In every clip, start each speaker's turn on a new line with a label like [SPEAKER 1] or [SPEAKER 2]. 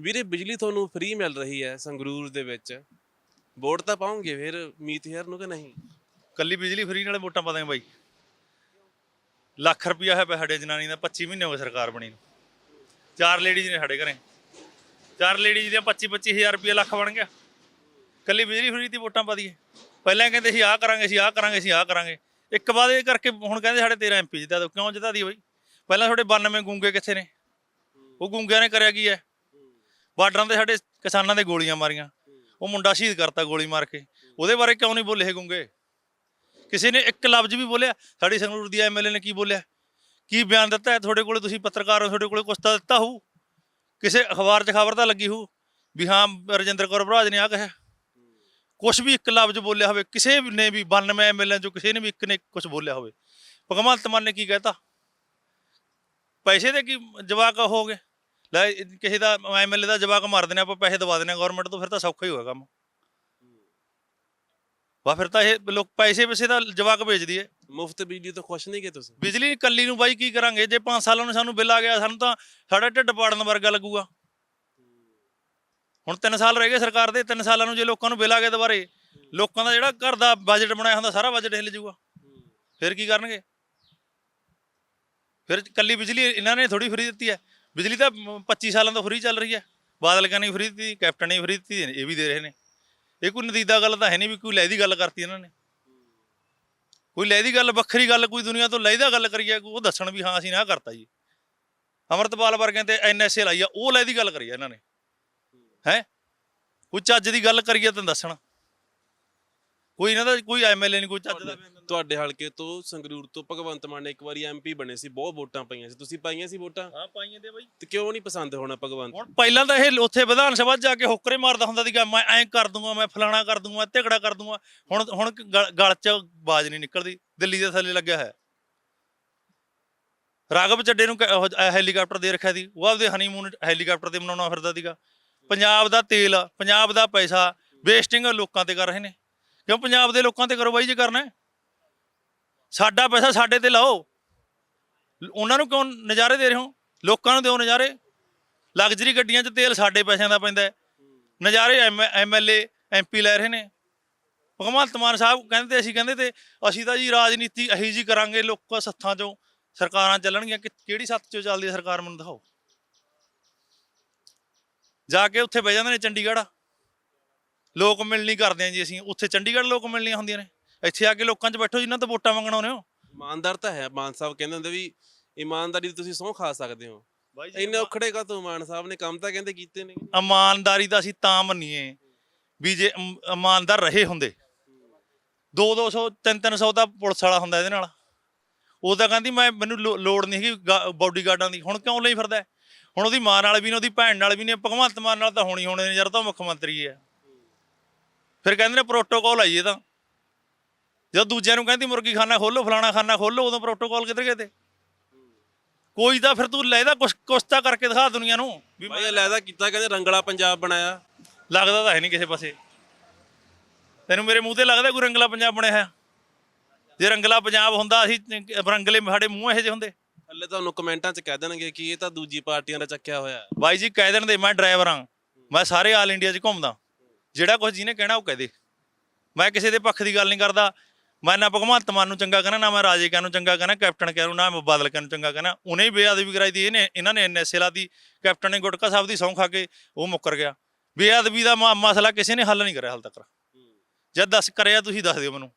[SPEAKER 1] ਵੀਰੇ, ਬਿਜਲੀ ਤੁਹਾਨੂੰ ਫ੍ਰੀ ਮਿਲ ਰਹੀ ਹੈ ਸੰਗਰੂਰ ਦੇ ਵਿੱਚ। ਵੋਟ ਤਾਂ ਪਾਉਂਗੇ ਫਿਰ ਮੀਤ ਹੇਅਰ ਨੂੰ ਕਿ ਨਹੀਂ?
[SPEAKER 2] ਕੱਲੀ ਬਿਜਲੀ ਫਰੀ ਨਾਲ ਵੋਟਾਂ ਪਾ ਦਾਂਗੇ ਬਾਈ। ਲੱਖ ਰੁਪਿਆ ਹੈ ਸਾਡੇ ਜਨਾਨੀ ਦਾ 25 ਮਹੀਨੇ ਹੋ ਗਏ ਸਰਕਾਰ ਬਣੀ ਨੂੰ। ਚਾਰ ਲੇਡੀਜ਼ ਨੇ ਸਾਡੇ ਘਰੇ। ਚਾਰ ਲੇਡੀਜ਼ ਦੀਆਂ 25 25000 ਰੁਪਏ ਲੱਖ ਬਣ ਗਿਆ। ਕੱਲੀ ਬਿਜਲੀ ਫਰੀ ਦੀ ਵੋਟਾਂ ਪਾ ਦਈਏ। ਪਹਿਲਾਂ ਕਹਿੰਦੇ ਸੀ, ਆਹ ਕਰਾਂਗੇ ਸੀ ਆਹ ਕਰਾਂਗੇ ਸੀ ਆਹ ਕਰਾਂਗੇ। ਇੱਕ ਬਾਅਦ ਇਹ ਕਰਕੇ ਹੁਣ ਕਹਿੰਦੇ ਸਾਡੇ 13 ਐਮਪੀ ਜਿੱਤਾ ਦਿਓ ਕਿਉਂ ਜਿੱਤਾ ਦੀ ਬਾਈ? ਪਹਿਲਾਂ ਤੁਹਾਡੇ 92 ਗੂੰਗੇ ਕਿੱਥੇ ਨੇ? ਉਹ ਗੂੰਗਿਆਂ ਨੇ ਕਰਿਆ ਕੀ ਹੈ? ਬਾਰਡਰਾਂ ਤੇ ਸਾਡੇ ਕਿਸਾਨਾਂ ਦੇ ਗੋਲੀਆਂ ਮਾਰੀਆਂ। ਉਹ ਮੁੰਡਾ ਸ਼ਹੀਦ ਕਰਤਾ ਗੋਲੀ ਮਾਰ ਕੇ। ਉਹਦੇ ਬਾਰੇ ਕਿਉਂ ਨਹੀਂ ਬੋਲੇ ਇਹ ਗੁੰਗੇ? ਕਿਸੇ ਨੇ ਇੱਕ ਲਫ਼ਜ਼ ਵੀ ਬੋਲਿਆ? ਸਾਡੀ ਸੰਗਰੂਰ ਦੀ ਐਮਐਲਏ ਨੇ ਕੀ ਬੋਲਿਆ? ਕੀ ਬਿਆਨ ਦਿੱਤਾ ਹੈ? ਤੁਹਾਡੇ ਕੋਲੇ ਤੁਸੀਂ ਪੱਤਰਕਾਰ ਹੋ, ਤੁਹਾਡੇ ਕੋਲੇ ਕੁਛ ਤਾਂ ਦਿੱਤਾ ਹੋਊ? ਕਿਸੇ ਅਖਬਾਰ 'ਚ ਖਬਰ ਤਾਂ ਲੱਗੀ ਹੋਊ ਵੀ ਹਾਂ, ਰਜਿੰਦਰ ਕੌਰ ਭਰਾਜ ਨੇ ਆ ਕਿਹਾ। ਕੁਛ ਵੀ ਇੱਕ ਲਫ਼ਜ਼ ਬੋਲਿਆ ਹੋਵੇ, ਕਿਸੇ ਵੀ ਨੇ ਵੀ 92 ਐਮਐਲਏ ਚੋਂ ਕਿਸੇ ਨੇ ਵੀ ਇੱਕ ਨੇ ਕੁਛ ਬੋਲਿਆ ਹੋਵੇ। ਭਗਵੰਤ ਮਾਨ ਨੇ ਕੀ ਕਹਿਤਾ? ਪੈਸੇ ਦੇ ਕੀ ਜਵਾਕ ਹੋ ਗਏ? ਲੈ ਇਹ ਕਿਸੇ ਦਾ ਐਮਐਲਏ ਦਾ ਜਵਾਕ ਮਾਰ ਦੇਣੇ ਆਪਾਂ ਪੈਸੇ ਦਵਾ ਦੇਣੇ ਗਵਰਨਮੈਂਟ ਤੋਂ ਫਿਰ ਤਾਂ ਸੌਖਾ ਹੀ ਹੋਇਆ ਕੰਮ। ਵਾ ਫਿਰ ਤਾਂ ਇਹ ਲੋਕ ਪੈਸੇ ਪੈਸੇ ਦਾ ਜਵਾਕ ਭੇਜਦੀ ਹੈ
[SPEAKER 1] ਮੁਫਤ ਬਿਜਲੀ ਤੋਂ ਖੁਸ਼ ਨਹੀਂ ਕਿ ਤੁਸੀਂ?
[SPEAKER 2] ਬਿਜਲੀ ਕੱਲੀ ਨੂੰ ਬਾਈ ਕੀ ਕਰਾਂਗੇ? ਜੇ 5 ਸਾਲਾਂ ਨੂੰ ਸਾਨੂੰ ਬਿੱਲ ਆ ਗਿਆ ਸਾਨੂੰ ਤਾਂ ਸਾਡਾ ਢਿੱਡ ਪਾੜਨ ਵਰਗਾ ਲੱਗੂਗਾ। ਹੁਣ 3 ਸਾਲ ਰਹਿ ਗਏ ਸਰਕਾਰ ਦੇ 3 ਸਾਲਾਂ ਨੂੰ ਜੇ ਲੋਕਾਂ ਨੂੰ ਬਿੱਲ ਆ ਗਿਆ ਦੁਬਾਰੇ ਲੋਕਾਂ ਦਾ ਜਿਹੜਾ ਘਰ ਦਾ ਬਜਟ ਬਣਾਇਆ ਹੁੰਦਾ ਸਾਰਾ ਬਜਟ ਹਿੱਲ ਜਾਊਗਾ। ਫਿਰ ਕੀ ਕਰਨਗੇ? ਫਿਰ ਕੱਲੀ ਬਿਜਲੀ ਇਹਨਾਂ ਨੇ ਥੋੜੀ ਫਰੀ ਦਿੱਤੀ ਹੈ। ਬਿਜਲੀ ਤਾਂ ਮ, 25 ਸਾਲਾਂ ਤੋਂ ਫਰੀ ਚੱਲ ਰਹੀ ਹੈ। ਬਾਦਲ ਕਹਿੰਦੇ ਫਰੀ ਦਿੱਤੀ ਕੈਪਟਨ ਨੇ ਫਰੀ ਦਿੱਤੀ ਇਹ ਵੀ ਦੇ ਰਹੇ ਨੇ। ਇਹ ਕੋਈ ਨਦੀਦਾ ਗੱਲ ਤਾਂ ਹੈ ਨਹੀਂ ਵੀ ਕੋਈ ਲੈ ਦੀ ਗੱਲ ਕਰਤੀ ਇਹਨਾਂ ਨੇ। ਕੋਈ ਲੈ ਦੀ ਗੱਲ ਵੱਖਰੀ ਗੱਲ ਕੋਈ ਦੁਨੀਆ ਤੋਂ ਲੈ ਦਾ ਗੱਲ ਕਰੀਏ ਉਹ ਦੱਸਣ ਵੀ ਹਾਂ ਅਸੀਂ ਨਾ ਕਰਤਾ ਜੀ। ਅਮਰਤਪਾਲ ਵਰਗਿਆਂ ਤੇ ਐਨਐਸਏ ਲਾਈ ਆ ਉਹ ਲੈ ਦੀ ਗੱਲ ਕਰੀ ਆ ਇਹਨਾਂ ਨੇ। ਹੈ? ਕੋਈ ਚੱਜ ਦੀ ਗੱਲ ਕਰੀਏ ਤਾਂ ਦੱਸਣ। ਕੋਈ ਇਹਨਾਂ ਦਾ ਕੋਈ ਐਮਐਲਏ ਨਹੀਂ ਕੋਈ ਚੱਜ ਦਾ।
[SPEAKER 1] ਤੁਹਾਡੇ ਹਲਕੇ ਤੋਂ ਸੰਗਰੂਰ ਤੋਂ ਭਗਵੰਤ ਮਾਨ ਇੱਕ ਵਾਰੀ ਐਮਪੀ ਬਣੇ ਸੀ ਬਹੁਤ ਵੋਟਾਂ ਪਈਆਂ ਸੀ। ਤੁਸੀਂ ਪਾਈਆਂ ਸੀ ਵੋਟਾਂ?
[SPEAKER 2] ਹਾਂ ਪਾਈਆਂ ਦੇ ਬਾਈ।
[SPEAKER 1] ਤੇ ਕਿਉਂ ਨਹੀਂ ਪਸੰਦ ਹੋਣਾ ਭਗਵੰਤ?
[SPEAKER 2] ਹੁਣ ਪਹਿਲਾਂ ਤਾਂ ਇਹ ਉੱਥੇ ਵਿਧਾਨ ਸਭਾ 'ਚ ਜਾ ਕੇ ਹੋਕਰੇ ਮਾਰਦਾ ਹੁੰਦਾ ਸੀਗਾ ਮੈਂ ਐਂ ਕਰ ਦੂੰਗਾ ਮੈਂ ਫਲਾਣਾ ਕਰ ਦੂੰਗਾ ਝਗੜਾ ਕਰ ਦੂੰਗਾ। ਹੁਣ ਹੁਣ ਗਲ- ਗਲ 'ਚ ਬਾਜ਼ ਨਹੀਂ ਨਿਕਲਦੀ ਦਿੱਲੀ ਦੇ ਥੱਲੇ ਲੱਗਿਆ ਹੈ ਰਾਗਵ ਚੱਡੇ ਨੂੰ ਕ- ਉਹ ਜ- ਹੈਲੀਕਾਪਟਰ ਦੇ ਰੱਖਿਆ ਸੀ ਉਹ ਆਪਦੇ ਹਨੀਮੂਨ ਹੈਲੀਕਾਪਟਰ ਤੇ ਮਨਾਉਣਾ ਫਿਰਦਾ ਸੀਗਾ। ਪੰਜਾਬ ਦਾ ਤੇਲ ਪੰਜਾਬ ਦਾ ਪੈਸਾ ਵੇਸਟਿੰਗ ਲੋਕਾਂ ਤੇ ਕਰ ਰਹੇ ਨੇ। ਕਿਉਂ ਪੰਜਾਬ ਦੇ ਲੋਕਾਂ ਤੇ ਕਰੋ ਬਾਈ ਜੇ ਕਰਨਾ ਸਾਡਾ ਪੈਸਾ ਸਾਡੇ ਤੇ ਲਾਓ। ਉਹਨਾਂ ਨੂੰ ਕਿਉਂ ਨਜ਼ਾਰੇ ਦੇ ਰਹੇ ਹੋ? ਲੋਕਾਂ ਨੂੰ ਦਿਓ ਨਜ਼ਾਰੇ। ਲਗਜ਼ਰੀ ਗੱਡੀਆਂ 'ਚ ਤੇਲ ਸਾਡੇ ਪੈਸਿਆਂ ਦਾ ਪੈਂਦਾ ਹੈ। ਨਜ਼ਾਰੇ ਐਮਐਲਏ ਐਮਪੀ ਲੈ ਰਹੇ ਨੇ। ਭਗਵੰਤ ਮਾਨ ਸਾਹਿਬ ਕਹਿੰਦੇ ਅਸੀਂ ਕਹਿੰਦੇ ਤੇ ਅਸੀਂ ਤਾਂ ਜੀ ਰਾਜਨੀਤੀ ਅਹੀ ਜੀ ਕਰਾਂਗੇ ਲੋਕਾਂ ਸੱਥਾਂ 'ਚੋਂ। ਸਰਕਾਰਾਂ ਚੱਲਣਗੀਆਂ। ਕਿ ਕਿਹੜੀ ਸੱਥ 'ਚੋਂ ਚੱਲਦੀ ਹੈ ਸਰਕਾਰ ਮੈਨੂੰ ਦਿਖਾਓ। ਜਾ ਕੇ ਉੱਥੇ ਬਹਿ ਜਾਂਦੇ ਨੇ ਚੰਡੀਗੜ੍ਹ। ਲੋਕ ਮਿਲਣੀ ਕਰਦੇ ਆ ਜੀ ਅਸੀਂ। ਉੱਥੇ ਚੰਡੀਗੜ੍ਹ ਲੋਕ ਮਿਲਣੀਆਂ ਹੁੰਦੀਆਂ ਨੇ। ਇੱਥੇ ਆ ਕੇ ਲੋਕਾਂ 'ਚ ਬੈਠੋ ਜਿਨ੍ਹਾਂ ਤੋਂ ਵੋਟਾਂ ਮੰਗਣ ਆਉਂਦੇ ਹੋ।
[SPEAKER 1] ਇਮਾਨਦਾਰ ਤਾਂ ਹੈ ਮਾਨ ਸਾਹਿਬ ਕਹਿੰਦੇ ਹੁੰਦੇ ਵੀ ਇਮਾਨਦਾਰੀ ਦੀ ਤੁਸੀਂ ਸਹੁੰ ਖਾ ਸਕਦੇ ਹੋ। ਇੰਨੇ ਔਖੜੇ ਕਾ ਤੋਂ ਮਾਨ ਸਾਹਿਬ ਨੇ ਕੰਮ ਤਾਂ ਕਹਿੰਦੇ ਕੀਤੇ ਨੇ।
[SPEAKER 2] ਇਮਾਨਦਾਰੀ ਦਾ ਅਸੀਂ ਤਾਂ ਮੰਨੀਏ ਵੀ ਜੇ ਇਮ- ਇਮਾਨਦਾਰ ਰਹੇ ਹੁੰਦੇ। 2 200 3 300 ਦਾ ਪੁਲਿਸ ਵਾਲਾ ਹੁੰਦਾ ਇਹਦੇ ਨਾਲ। ਉਹ ਤਾਂ ਕਹਿੰਦੀ ਮੈਂ ਮੈਨੂੰ ਲੋ- ਲੋੜ ਨਹੀਂ ਹੈਗੀ ਬਾਡੀਗਾਰਡਾਂ ਦੀ। ਹੁਣ ਕਿਉਂ ਲਈ ਫਿਰਦਾ ਹੈ? ਹੁਣ ਉਹਦੀ ਮਾਂ ਨਾਲ ਵੀ ਨੇ ਉਹਦੀ ਭੈਣ ਨਾਲ ਵੀ ਨੇ ਭਗਵੰਤ ਮਾਨ ਨਾਲ ਤਾਂ ਹੋਣੀ ਹੋਣੇ ਨੇ ਯਾਰ ਉਹ ਤਾਂ ਮੁੱਖ ਮੰਤਰੀ ਹੈ। ਫਿਰ ਕਹਿੰਦੇ ਨੇ ਪ੍ਰੋਟੋਕਾਲ ਆਈਏ ਤਾਂ। ਜਦ ਦੂਜਿਆਂ ਨੂੰ ਕਹਿੰਦੀ ਮੁਰਗੀ ਖਾਨਾ ਖੋਲੋ ਫਲਾਣਾ ਖਾਨਾ ਖੋਲੋ ਉਦੋਂ ਪ੍ਰੋਟੋਕਾਲ ਕਿੱਧਰ ਗਏ ਤੇ? ਕੋਈ ਤਾਂ ਫਿਰ ਤੂੰ ਲੈਦਾ ਕੁਛ ਕੁਛ ਤਾਂ ਕਰਕੇ ਦਿਖਾ ਦੁਨੀਆ ਨੂੰ ਵੀ
[SPEAKER 1] ਭਾਈ ਇਹ ਲੈਦਾ ਕੀਤਾ ਕਹਿੰਦੇ ਰੰਗਲਾ ਪੰਜਾਬ ਬਣਾਇਆ।
[SPEAKER 2] ਲੱਗਦਾ ਤਾਂ ਹੈ ਨਹੀਂ ਕਿਸੇ ਪਾਸੇ। ਤੈਨੂੰ ਮੇਰੇ ਮੂੰਹ ਤੇ ਲੱਗਦਾ ਕੋਈ ਰੰਗਲਾ ਪੰਜਾਬ ਬਣਿਆ ਹੈ ਜੇ ਰੰਗਲਾ ਪੰਜਾਬ ਹੁੰਦਾ ਅਸੀਂ ਰੰਗਲੇ ਸਾਡੇ ਮੂੰਹ ਇਹੋ ਜਿਹੇ ਹੁੰਦੇ।
[SPEAKER 1] ਥੱਲੇ ਤੁਹਾਨੂੰ ਕਮੈਂਟਾਂ 'ਚ ਕਹਿ ਦੇਣਗੇ ਕਿ ਇਹ ਤਾਂ ਦੂਜੀ ਪਾਰਟੀਆਂ ਦਾ ਚੱਕਿਆ ਹੋਇਆ। ਹੈ।
[SPEAKER 2] ਬਾਈ ਜੀ ਕਹਿ ਦੇਣ ਦੇ ਮੈਂ ਡਰਾਈਵਰ ਹਾਂ। ਮੈਂ ਸਾਰੇ ਆਲ ਇੰਡੀਆ 'ਚ ਘੁੰਮਦਾ। ਜਿਹੜਾ ਕੁਝ ਜਿਹਨੇ ਕਹਿਣਾ ਉਹ ਕਹਿ ਦੇ। ਮੈਂ ਕਿਸੇ ਦੇ ਪੱਖ ਦੀ ਗੱਲ ਨਹੀਂ ਕਰਦਾ। ਮੈਂ ਨਾ ਭਗਵੰਤ ਮਾਨ ਨੂੰ ਚੰਗਾ ਕਹਿਣਾ ਨਾ ਮੈਂ ਰਾਜੇ ਕਹਿਣ ਨੂੰ ਚੰਗਾ ਕਹਿਣਾ ਕੈਪਟਨ ਕਹਿ ਨੂੰ ਨਾ ਮੈਂ ਬਾਦਲ ਕਹਿਣ ਨੂੰ ਚੰਗਾ ਕਹਿਣਾ। ਉਹਨੇ ਹੀ ਬੇਅਦਬੀ ਕਰਾਈ ਦੀ ਇਹਨੇ ਇਹਨਾਂ ਨੇ ਐਨਐਸਏ ਲਾਤੀ ਕੈਪਟਨ ਨੇ ਗੁਟਕਾ ਸਾਹਿਬ ਦੀ ਸਹੁੰ ਖਾ ਕੇ ਉਹ ਮੁੱਕਰ ਗਿਆ। ਬੇਅਦਬੀ ਦਾ ਮਸਲਾ ਕਿਸੇ ਨੇ ਹੱਲ ਨਹੀਂ ਕਰਿਆ ਹਾਲ ਤੱਕ। ਜਦ ਦੱਸ ਕਰਿਆ ਤੁਸੀਂ ਦੱਸ ਦਿਓ ਮੈਨੂੰ।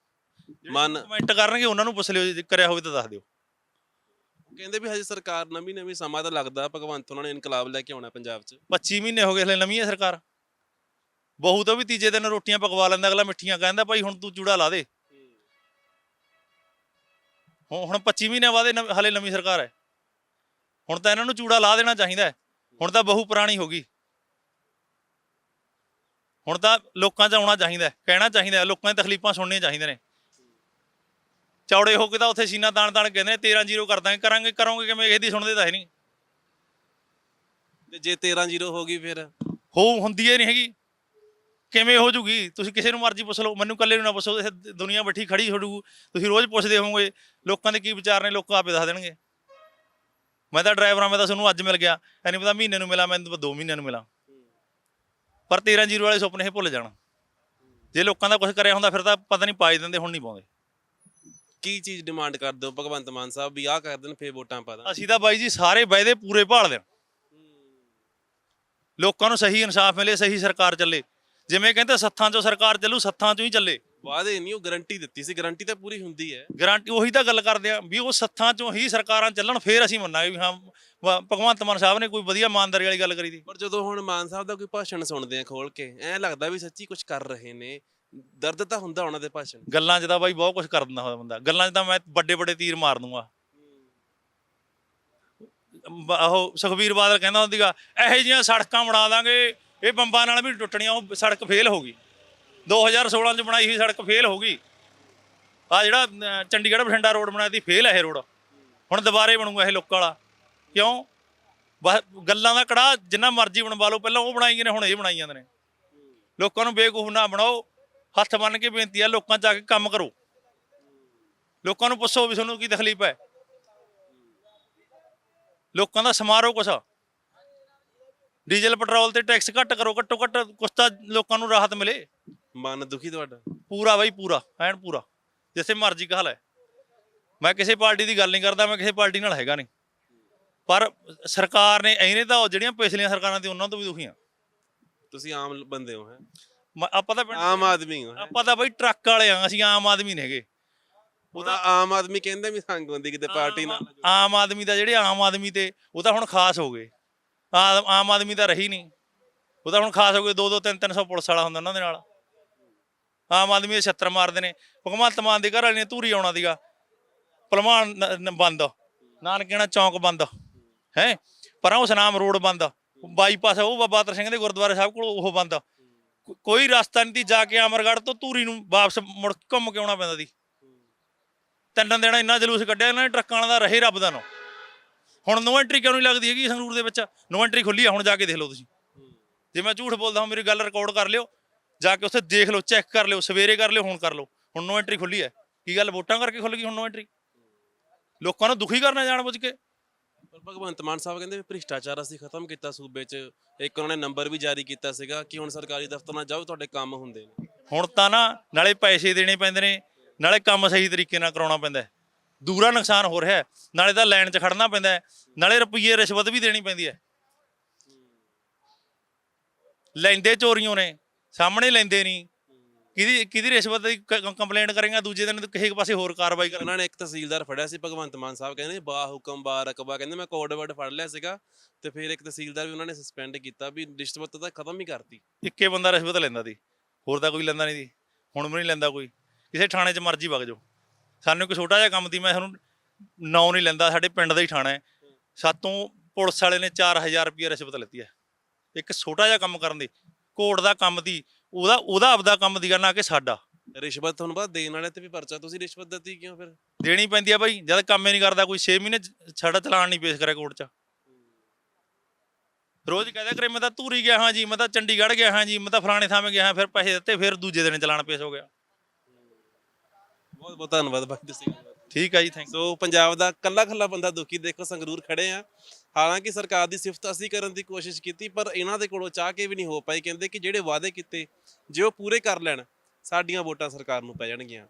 [SPEAKER 1] ਮਨ
[SPEAKER 2] ਕਮੈਂਟ ਕਰਨਗੇ ਉਹਨਾਂ ਨੂੰ ਪੁੱਛ ਲਿਓ ਜੇ ਕਰਿਆ ਹੋਵੇ ਤਾਂ ਦੱਸ ਦਿਓ।
[SPEAKER 1] ਕਹਿੰਦੇ ਵੀ ਹਜੇ ਸਰਕਾਰ ਨਵੀਂ ਨਵੀਂ ਸਮਾਂ ਤਾਂ ਲੱਗਦਾ। ਭਗਵੰਤ ਉਹਨਾਂ ਨੇ ਇਨਕਲਾਬ ਲੈ ਕੇ ਆਉਣਾ ਪੰਜਾਬ 'ਚ।
[SPEAKER 2] 25 ਮਹੀਨੇ ਹੋ ਗਏ ਹਲੇ ਨਵੀਂ ਹੈ ਸਰਕਾਰ। ਬਹੂ ਤੋਂ ਵੀ ਤੀਜੇ ਦਿਨ ਰੋਟੀਆਂ ਪਕਵਾ ਲੈਂਦਾ ਅਗਲਾ ਮਿੱਠੀਆਂ ਕਹਿੰਦਾ ਭਾਈ ਹੁਣ ਤੂੰ ਚੂੜਾ ਲਾ ਦੇ। ਹੁਣ ਹੁਣ 25 ਮਹੀਨੇ ਬਾਅਦ ਹਲੇ ਨਵੀਂ ਸਰਕਾਰ ਹੈ। ਹੁਣ ਤਾਂ ਇਹਨਾਂ ਨੂੰ ਚੂੜਾ ਲਾ ਦੇਣਾ ਚਾਹੀਦਾ ਹੈ। ਹੁਣ ਤਾਂ ਬਹੂ ਪੁਰਾਣੀ ਹੋ ਗਈ। ਹੁਣ ਤਾਂ ਲੋਕਾਂ 'ਚ ਆਉਣਾ ਚਾਹੀਦਾ ਹੈ, ਕਹਿਣਾ ਚਾਹੀਦਾ ਹੈ, ਲੋਕਾਂ ਦੀ ਤਕਲੀਫਾਂ ਸੁਣਨੀਆਂ ਚਾਹੀਦੀਆਂ ਨੇ। ਚੌੜੇ ਹੋ ਕੇ ਤਾਂ ਉੱਥੇ ਸੀਨਾ ਤਾਣ ਤਾਣ ਕਹਿੰਦੇ ਨੇ 13 ਜ਼ੀਰੋ ਕਰ ਦਾਂਗੇ। ਕਰਾਂਗੇ ਕਰੋਗੇ ਕਿਵੇਂ? ਇਹਦੀ ਸੁਣਦੇ ਤਾਂ ਹੈ ਨਹੀਂ।
[SPEAKER 1] ਤੇ ਜੇ 13 ਜ਼ੀਰੋ ਹੋ ਗਈ ਫਿਰ?
[SPEAKER 2] ਹੋ ਹੁੰਦੀ ਏ ਨਹੀਂ ਹੈਗੀ। ਕਿਵੇਂ ਹੋ ਜੂਗੀ? ਤੁਸੀਂ ਕਿਸੇ ਨੂੰ ਮਰਜ਼ੀ ਪੁੱਛ ਲਓ ਮੈਨੂੰ ਇਕੱਲੇ ਨੂੰ ਨਾ ਪੁੱਛੋ ਇਹ ਦੁਨੀਆ ਬੈਠੀ ਖੜੀ ਛੋੜੂ ਤੁਸੀਂ ਰੋਜ਼ ਪੁੱਛਦੇ ਹੋਵੋਗੇ ਲੋਕਾਂ ਦੇ ਕੀ ਵਿਚਾਰ ਨੇ ਲੋਕ ਆਪੇ ਦੱਸ ਦੇਣਗੇ। ਮੈਂ ਤਾਂ ਡਰਾਈਵਰਾਂ ਮੈਂ ਤਾਂ ਤੁਹਾਨੂੰ ਅੱਜ ਮਿਲ ਗਿਆ ਐ ਨਹੀਂ ਪਤਾ ਮਹੀਨੇ ਨੂੰ ਮਿਲਾਂ ਮੈਨੂੰ ਤਾਂ 2 ਮਹੀਨਿਆਂ ਨੂੰ ਮਿਲਾਂ। ਪਰ 13 ਜ਼ੀਰੋ ਵਾਲੇ ਸੁਪਨੇ ਇਹ ਭੁੱਲ ਜਾਣ। ਜੇ ਲੋਕਾਂ ਦਾ ਕੁਝ ਕਰਿਆ ਹੁੰਦਾ ਫਿਰ ਤਾਂ ਪਤਾ ਨਹੀਂ ਪਾਈ ਦਿੰਦੇ ਹੁਣ ਨਹੀਂ ਪਾਉਂਦੇ।
[SPEAKER 1] ਕੀ ਚੀਜ਼ ਡਿਮਾਂਡ ਕਰਦੇ ਹੋ ਭਗਵੰਤ ਮਾਨ ਸਾਹਿਬ ਵੀ ਆਹ ਕਰ ਦੇਣ ਫੇਰ ਵੋਟਾਂ ਪਾ ਦਾਂ
[SPEAKER 2] ਅਸੀਂ ਤਾਂ ਬਾਈ ਜੀ ਸਾਰੇ ਵਾਅਦੇ ਪੂਰੇ ਭਾਲਦੇ ਹਾਂ। ਲੋਕਾਂ ਨੂੰ ਸਹੀ ਇਨਸਾਫ ਮਿਲੇ ਸਹੀ ਸਰਕਾਰ ਚੱਲੇ। ਜਿਵੇਂ ਕਹਿੰਦੇ ਸੱਥਾਂ 'ਚੋਂ ਸਰਕਾਰ ਚੱਲੂ ਸੱਥਾਂ 'ਚੋਂ ਹੀ ਚੱਲੇ।
[SPEAKER 1] ਵਾਅਦੇ ਨਹੀਂ ਉਹ ਗਾਰੰਟੀ ਦਿੱਤੀ ਸੀ ਗਾਰੰਟੀ ਤਾਂ ਪੂਰੀ ਹੁੰਦੀ ਹੈ।
[SPEAKER 2] ਗਾਰੰਟੀ ਉਹੀ ਤਾਂ ਗੱਲ ਕਰਦੇ ਆ ਵੀ ਉਹ ਸੱਥਾਂ 'ਚੋਂ ਹੀ ਸਰਕਾਰਾਂ ਚੱਲਣ ਫੇਰ ਅਸੀਂ ਮੰਨਾਂਗੇ ਵੀ ਹਾਂ ਵਾ- ਭਗਵੰਤ ਮਾਨ ਸਾਹਿਬ ਨੇ ਕੋਈ ਵਧੀਆ ਇਮਾਨਦਾਰੀ ਵਾਲੀ ਗੱਲ ਕਰੀ ਦੀ।
[SPEAKER 1] ਪਰ ਜਦੋਂ ਹੁਣ ਮਾਨ ਸਾਹਿਬ ਦਾ ਕੋਈ ਭਾਸ਼ਣ ਸੁਣਦੇ ਆ ਖੋਲ ਕੇ ਐਂ ਲੱਗਦਾ ਵੀ ਸੱਚੀ ਕੁਝ ਕਰ ਰਹੇ ਨੇ। ਦਰਦ ਤਾਂ ਹੁੰਦਾ ਉਹਨਾਂ ਦੇ ਭਾਸ਼ਣ।
[SPEAKER 2] ਗੱਲਾਂ 'ਚ ਤਾਂ ਬਾਈ ਬਹੁਤ ਕੁਝ ਕਰ ਦਿੰਦਾ ਹੁੰਦਾ ਬੰਦਾ। ਗੱਲਾਂ 'ਚ ਤਾਂ ਮੈਂ ਵੱਡੇ ਵੱਡੇ ਤੀਰ ਮਾਰ ਦੂੰਗਾ। ਬ- ਉਹ ਸੁਖਬੀਰ ਬਾਦਲ ਕਹਿੰਦਾ ਹੁੰਦੀਗਾ ਇਹੋ ਜਿਹੀਆਂ ਸੜਕਾਂ ਬਣਾ ਦਾਂਗੇ ਇਹ ਬੰਬਾਂ ਨਾਲ ਵੀ ਟੁੱਟਣੀਆਂ, ਉਹ ਸੜਕ ਫੇਲ ਹੋ ਗਈ। 2016 ਚ ਬਣਾਈ ਹੋਈ ਸੜਕ ਫੇਲ ਹੋ ਗਈ। ਆ ਜਿਹੜਾ ਚੰਡੀਗੜ੍ਹ ਬਠਿੰਡਾ ਰੋਡ ਬਣਾਇਆ ਸੀ, ਫੇਲ ਹੈ ਇਹ ਰੋਡ। ਹੁਣ ਦੁਬਾਰੇ ਬਣੂਗਾ ਇਹ ਲੋਕਾਂ ਵਾਲਾ। ਕਿਉਂ? ਬਸ ਗੱਲਾਂ ਦਾ ਕੜਾ, ਜਿੰਨਾ ਮਰਜ਼ੀ ਬਣਵਾ ਲਓ, ਪਹਿਲਾਂ ਉਹ ਬਣਾਈ ਗਏ ਨੇ, ਹੁਣ ਇਹ ਬਣਾਈ ਜਾਂਦੇ ਨੇ। ਲੋਕਾਂ ਨੂੰ ਬੇਵਕੂਫ ਨਾ ਬਣਾਓ। ਹੱਥ ਬੰਨ ਕੇ ਬੇਨਤੀ ਆ, ਲੋਕਾਂ 'ਚ ਆ ਕੇ ਕੰਮ ਕਰੋ। ਲੋਕਾਂ ਨੂੰ ਪੁੱਛੋ ਵੀ ਤੁਹਾਨੂੰ ਕੀ ਤਕਲੀਫ ਹੈ। ਲੋਕਾਂ ਦਾ ਸਮਾਰੋ ਕੁਛ ਡੀਜ਼ਲ ਪੈਟਰੋਲ ਤੇ ਟੈਕਸ ਘੱਟ ਕਰੋ ਘੱਟੋ ਘੱਟ ਕੁਛ ਤਾਂ ਲੋਕਾਂ ਨੂੰ ਰਾਹਤ ਮਿਲੇ।
[SPEAKER 1] ਮਨ ਦੁਖੀ ਤੁਹਾਡਾ?
[SPEAKER 2] ਪੂਰਾ ਬਾਈ ਪੂਰਾ ਐਨ ਪੂਰਾ ਜਿੱਥੇ ਮਰਜ਼ੀ ਕਹਾਲ ਹੈ ਮੈਂ ਕਿਸੇ ਪਾਰਟੀ ਦੀ ਗੱਲ ਨਹੀਂ ਕਰਦਾ ਮੈਂ ਕਿਸੇ ਪਾਰਟੀ ਨਾਲ ਹੈਗਾ ਨਹੀਂ। ਪਰ ਸਰਕਾਰ ਨੇ ਇਹਨੇ ਤਾਂ ਜਿਹੜੀਆਂ ਪਿਛਲੀਆਂ ਸਰਕਾਰਾਂ ਤੇ ਉਹਨਾਂ ਤੋਂ ਵੀ ਦੁਖੀ ਆ।
[SPEAKER 1] ਤੁਸੀਂ ਆਮ ਬੰਦੇ ਹੋ ਹੈ?
[SPEAKER 2] ਆਪਾਂ ਤਾਂ
[SPEAKER 1] ਆਮ ਆਦਮੀ ਹੋ?
[SPEAKER 2] ਆਪਾਂ ਤਾਂ ਬਾਈ ਟਰੱਕ ਵਾਲੇ ਆ ਅਸੀਂ ਆਮ ਆਦਮੀ ਨਹੀਂ ਹੈਗੇ।
[SPEAKER 1] ਉਹਦਾ ਆਮ ਆਦਮੀ ਕਹਿੰਦੇ ਵੀ ਸੰਗ ਹੁੰਦੀ ਕਿਤੇ ਪਾਰਟੀ ਨਾਲ।
[SPEAKER 2] ਆਮ ਆਦਮੀ ਦਾ ਜਿਹੜੇ ਆਮ ਆਦਮੀ ਤੇ ਉਹ ਤਾਂ ਹੁਣ ਖਾਸ ਹੋ ਗਏ। ਆਮ ਆਮ ਆਦਮੀ ਤਾਂ ਰਹੀ ਨਹੀਂ। ਉਹ ਤਾਂ ਹੁਣ ਖਾਸ ਹੋ ਗਏ 2 2 3 300 ਪੁਲਿਸ ਵਾਲਾ ਹੁੰਦਾ ਉਹਨਾਂ ਦੇ ਨਾਲ। ਆਮ ਆਦਮੀ ਦੇ ਛੱਤਰ ਮਾਰਦੇ ਨੇ। ਭਗਵੰਤ ਮਾਨ ਦੇ ਘਰ ਵਾਲੇ ਨੇ ਧੂਰੀ ਆਉਣਾ ਦੀਗਾ ਭਲਵਾਨ ਨ- ਨ- ਬੰਦ। ਨਾਨਕੇਣਾ ਚੌਂਕ ਬੰਦ। ਹੈ? ਪਰਾਂ ਉਸ ਨਾਮ ਰੋਡ ਬੰਦ। ਬਾਈਪਾਸ ਉਹ ਬਾਬਾ ਅਤਰ ਸਿੰਘ ਦੇ ਗੁਰਦੁਆਰੇ ਸਾਹਿਬ ਕੋਲ ਉਹ ਬੰਦ। ਕੋ- ਕੋਈ ਰਸਤਾ ਨਹੀਂ ਤੀ ਜਾ ਕੇ ਅਮਰਗੜ੍ਹ ਤੋਂ ਧੂਰੀ ਨੂੰ ਵਾਪਸ ਮੁੜ ਘੁੰਮ ਕੇ ਆਉਣਾ ਪੈਂਦਾ ਸੀ। ਤਿੰਨ ਦਿਨ ਇੰਨਾ ਜਲੂਸ ਕੱਢਿਆ, ਇਹਨਾਂ ਨੇ ਟਰੱਕਾਂ ਵਾਲਾ ਦਾ ਰਹੇ ਰੱਬ ਦਾ ਨੋ ਹੁਣ ਨੋ ਐਂਟਰੀ ਕਿਉਂ ਨਹੀਂ ਲੱਗਦੀ ਹੈਗੀ ਸੰਗਰੂਰ ਦੇ ਵਿੱਚ? ਨੋ ਐਂਟਰੀ ਖੁੱਲੀ ਆ ਹੁਣ ਜਾ ਕੇ ਦੇਖ ਲਓ ਤੁਸੀਂ। ਜੇ ਮੈਂ ਝੂਠ ਬੋਲਦਾ ਹਾਂ ਮੇਰੀ ਗੱਲ ਰਿਕਾਰਡ ਕਰ ਲਿਓ। ਜਾ ਕੇ ਉੱਥੇ ਦੇਖ ਲਓ ਚੈੱਕ ਕਰ ਲਿਓ ਸਵੇਰੇ ਕਰ ਲਿਓ ਹੁਣ ਕਰ ਲਓ। ਹੁਣ ਨੋ ਐਂਟਰੀ ਖੁੱਲੀ ਹੈ। ਕੀ ਗੱਲ ਵੋਟਾਂ ਕਰਕੇ ਖੁੱਲ ਗਈ ਹੁਣ ਨੋ ਐਂਟਰੀ? ਲੋਕਾਂ ਨੂੰ ਦੁਖੀ ਕਰਨਾ ਜਾਣ ਬੁੱਝ ਕੇ।
[SPEAKER 1] ਪਰ ਭਗਵੰਤ ਮਾਨ ਸਾਹਿਬ ਕਹਿੰਦੇ ਭ੍ਰਿਸ਼ਟਾਚਾਰ ਅਸੀਂ ਖਤਮ ਕੀਤਾ ਸੂਬੇ 'ਚ। ਇੱਕ ਉਹਨਾਂ ਨੇ ਨੰਬਰ ਵੀ ਜਾਰੀ ਕੀਤਾ ਸੀਗਾ ਕਿ ਹੁਣ ਸਰਕਾਰੀ ਦਫ਼ਤਰਾਂ ਜਾਓ ਤੁਹਾਡੇ ਕੰਮ ਹੁੰਦੇ ਨੇ।
[SPEAKER 2] ਹੁਣ ਤਾਂ ਨਾ ਨਾਲੇ ਪੈਸੇ ਦੇਣੇ ਪੈਂਦੇ ਨੇ ਨਾਲੇ ਕੰਮ ਸਹੀ ਤਰੀਕੇ ਨਾਲ ਕਰਾਉਣਾ ਪੈਂਦਾ। ਦੂਰਾ ਨੁਕਸਾਨ ਹੋ ਰਿਹਾ ਹੈ, ਨਾਲੇ ਤਾਂ ਲਾਈਨ 'ਚ ਖੜਨਾ ਪੈਂਦਾ ਹੈ, ਨਾਲੇ ਰੁਪਈਏ ਰਿਸ਼ਵਤ ਵੀ ਦੇਣੀ ਪੈਂਦੀ ਹੈ। ਲੈਂਦੇ ਚੋਰੀਆਂ ਨੇ। ਸਾਹਮਣੇ ਲੈਂਦੇ ਨਹੀਂ। ਕਿਹਦੀ ਕਿਹਦੀ ਰਿਸ਼ਵਤ ਦੀ ਕੰਪਲੇਂਟ ਕਰੇਗਾ ਦੂਜੇ ਦਿਨ ਕਿਸੇ ਪਾਸੇ ਹੋਰ ਕਾਰਵਾਈ ਕਰਨਾ।
[SPEAKER 1] ਉਹਨਾਂ ਨੇ ਇੱਕ ਤਹਿਸੀਲਦਾਰ ਫੜਿਆ ਸੀ ਭਗਵੰਤ ਮਾਨ ਸਾਹਿਬ ਕਹਿੰਦੇ ਬਾ ਹੁਕਮ ਬਾ ਰਕਬਾ ਕਹਿੰਦੇ ਮੈਂ ਕੋਡ ਵਰਡ ਫੜ ਲਿਆ ਸੀਗਾ ਤੇ ਫਿਰ ਇੱਕ ਤਹਿਸੀਲਦਾਰ ਵੀ ਉਹਨਾਂ ਨੇ ਸਸਪੈਂਡ ਕੀਤਾ ਵੀ ਰਿਸ਼ਵਤ ਤਾਂ ਖਤਮ ਹੀ ਕਰਤੀ।
[SPEAKER 2] ਇੱਕੇ ਬੰਦਾ ਰਿਸ਼ਵਤ ਲੈਂਦਾ ਸੀ। ਹੋਰ ਤਾਂ ਕੋਈ ਲੈਂਦਾ ਨਹੀਂ ਸੀ। ਹੁਣ ਵੀ ਨਹੀਂ ਲੈਂਦਾ ਕੋਈ। ਕਿਸੇ ਥਾਣੇ 'ਚ ਮਰਜ਼ੀ ਵਗ ਜਾਓ। ਸਾਨੂੰ ਇੱਕ ਛੋਟਾ ਜਿਹਾ ਕੰਮ ਦੀ ਮੈਂ ਤੁਹਾਨੂੰ ਨਾਂ ਨਹੀਂ ਲੈਂਦਾ ਸਾਡੇ ਪਿੰਡ ਦਾ ਹੀ ਥਾਣਾ ਹੈ। ਸਾਤੋਂ ਪੁਲਿਸ ਵਾਲੇ ਨੇ 4000 ਰੁਪਏ ਰਿਸ਼ਵਤ ਲੈਤੀ ਹੈ ਇੱਕ ਛੋਟਾ ਜਿਹਾ ਕੰਮ ਕਰਨ ਦੀ ਕੋਰਟ ਦਾ ਕੰਮ ਦੀ ਉਹਦਾ ਉਹਦਾ ਆਪਦਾ ਕੰਮ ਦੀ ਨਾ ਕਿ ਸਾਡਾ।
[SPEAKER 1] ਰਿਸ਼ਵਤ ਤੁਹਾਨੂੰ ਬਾਅਦ ਦੇਣ ਵਾਲੇ ਤੇ ਵੀ ਪਰਚਾ ਤੁਸੀਂ ਰਿਸ਼ਵਤ ਦਿੱਤੀ ਕਿਉਂ ਫਿਰ?
[SPEAKER 2] ਦੇਣੀ ਪੈਂਦੀ ਆ ਬਾਈ ਜਦ ਕੰਮ ਹੀ ਨਹੀਂ ਕਰਦਾ ਕੋਈ 6 ਮਹੀਨੇ ਸਾਡਾ ਚਲਾਨ ਨਹੀਂ ਪੇਸ਼ ਕਰਿਆ ਕੋਰਟ 'ਚ। ਰੋਜ਼ ਕਹਿੰਦਾ ਕਰੇ ਮੈਂ ਤਾਂ ਧੂਰੀ ਗਿਆ ਹਾਂ ਜੀ ਮੈਂ ਤਾਂ ਚੰਡੀਗੜ੍ਹ ਗਿਆ ਹਾਂ ਜੀ ਮੈਂ ਤਾਂ ਫਲਾਣੇ ਥਾਂ ਗਿਆ ਹਾਂ ਫਿਰ ਪੈਸੇ ਦਿੱਤੇ ਫਿਰ ਦੂਜੇ ਦਿਨ ਚਲਾਨ ਪੇਸ਼ ਹੋ ਗਿਆ।
[SPEAKER 1] ਬਹੁਤ ਬਹੁਤ ਧੰਨਵਾਦ ਬਾਈ ਤੁਸੀਂ
[SPEAKER 2] ਠੀਕ ਆ ਜੀ ਥੈਂਕ
[SPEAKER 1] ਸੋ ਪੰਜਾਬ ਦਾ ਕੱਲਾ ਕੱਲਾ ਬੰਦਾ ਦੁਖੀ ਦੇਖੋ ਸੰਗਰੂਰ ਖੜੇ ਆ। ਹਾਲਾਂਕਿ ਸਰਕਾਰ ਦੀ ਸਿਫਤ ਅਸੀਂ ਕਰਨ ਦੀ ਕੋਸ਼ਿਸ਼ ਕੀਤੀ ਪਰ ਇਹਨਾਂ ਦੇ ਕੋਲੋਂ ਚਾਹ ਕੇ ਵੀ ਨਹੀਂ ਹੋ ਪਾਈ। ਕਹਿੰਦੇ ਕਿ ਜਿਹੜੇ ਵਾਅਦੇ ਕੀਤੇ ਜੇ ਉਹ ਪੂਰੇ ਕਰ ਲੈਣ ਸਾਡੀਆਂ ਵੋਟਾਂ ਸਰਕਾਰ ਨੂੰ ਪੈ ਜਾਣਗੀਆਂ।